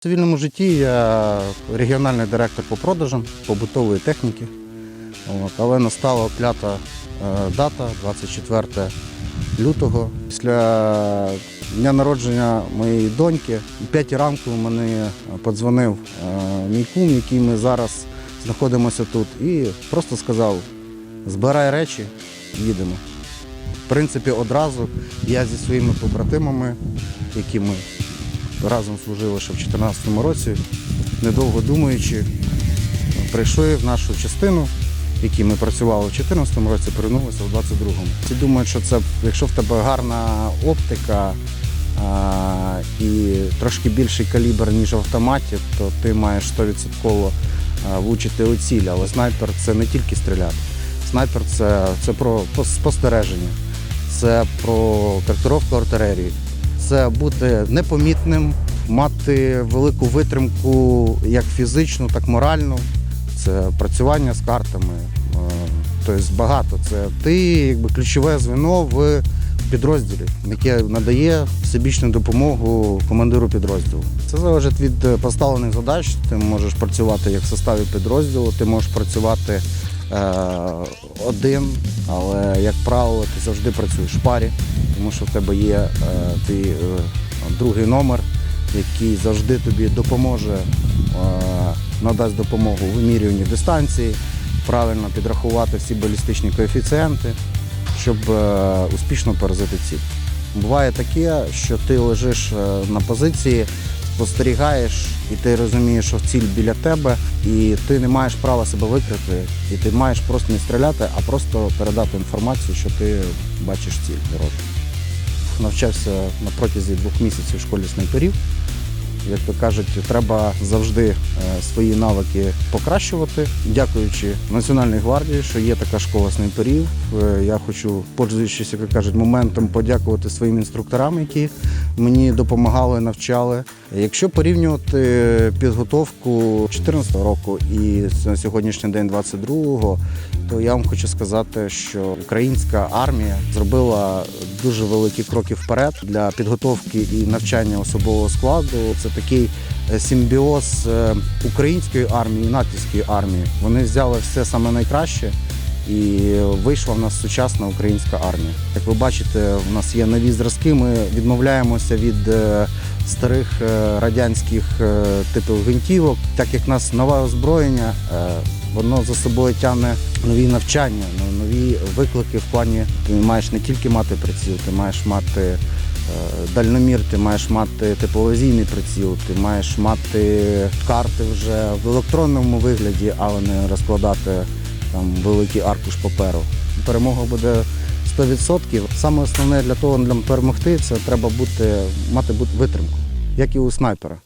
В цивільному житті я регіональний директор по продажам побутової техніки. От, але настала клята е, дата 24 лютого. Після дня народження моєї доньки о 5 ранку мені подзвонив е, мій кум, який ми зараз знаходимося тут, і просто сказав: збирай речі, їдемо. В принципі, одразу я зі своїми побратимами, які ми разом служили ще в 2014 році, недовго думаючи, прийшли в нашу частину, в якій ми працювали в 2014 році, повернулися в 2022. Всі думають, що це, якщо в тебе гарна оптика а, і трошки більший калібр, ніж в автоматі, то ти маєш 100% влучити у ціль. Але снайпер це не тільки стріляти. Снайпер це, це про спостереження, це про коректировку артилерії, це бути непомітним, мати велику витримку як фізичну, так і моральну. Це працювання з картами. е, Тобто багато. Це ти якби ключове звено в підрозділі, яке надає всебічну допомогу командиру підрозділу. Це залежить від е, поставлених задач. Ти можеш працювати як в составі підрозділу, ти можеш працювати один, але, як правило, ти завжди працюєш в парі, тому що в тебе є е, твій е, другий номер, який завжди тобі допоможе, е, надасть допомогу вимірюванні дистанції, правильно підрахувати всі балістичні коефіцієнти, щоб е, успішно поразити ціль. Буває таке, що ти лежиш е, на позиції, спостерігаєш, і ти розумієш, що ціль біля тебе, і ти не маєш права себе викрити, і ти маєш просто не стріляти, а просто передати інформацію, що ти бачиш ціль ворожу. Навчався на протязі двох місяців в школі снайперів. Як то кажуть, треба завжди е, свої навики покращувати. Дякуючи Національній гвардії, що є така школа снайперів. Е, Я хочу, пользуючись, як кажуть, моментом подякувати своїм інструкторам, які мені допомагали, навчали. Якщо порівнювати підготовку 2014 року і на сьогоднішній день 22-го, то я вам хочу сказати, що українська армія зробила дуже великі кроки вперед для підготовки і навчання особового складу. Це такий е, симбіоз е, української армії натівської армії. Вони взяли все саме найкраще. І вийшла в нас сучасна українська армія. Як ви бачите, в нас є нові зразки. Ми відмовляємося від е, старих радянських типів гвинтівок. Так як в нас нове озброєння, воно за собою тягне нові навчання, ну, нові виклики в плані ти маєш не тільки мати приціл, ти маєш мати дальномір, ти маєш мати тепловізійний приціл, ти маєш мати карти вже в електронному вигляді, але не розкладати там великий аркуш паперу. Перемога буде 100%. Саме основне для того, для перемогти, це треба бути, мати витримку, як і у снайпера.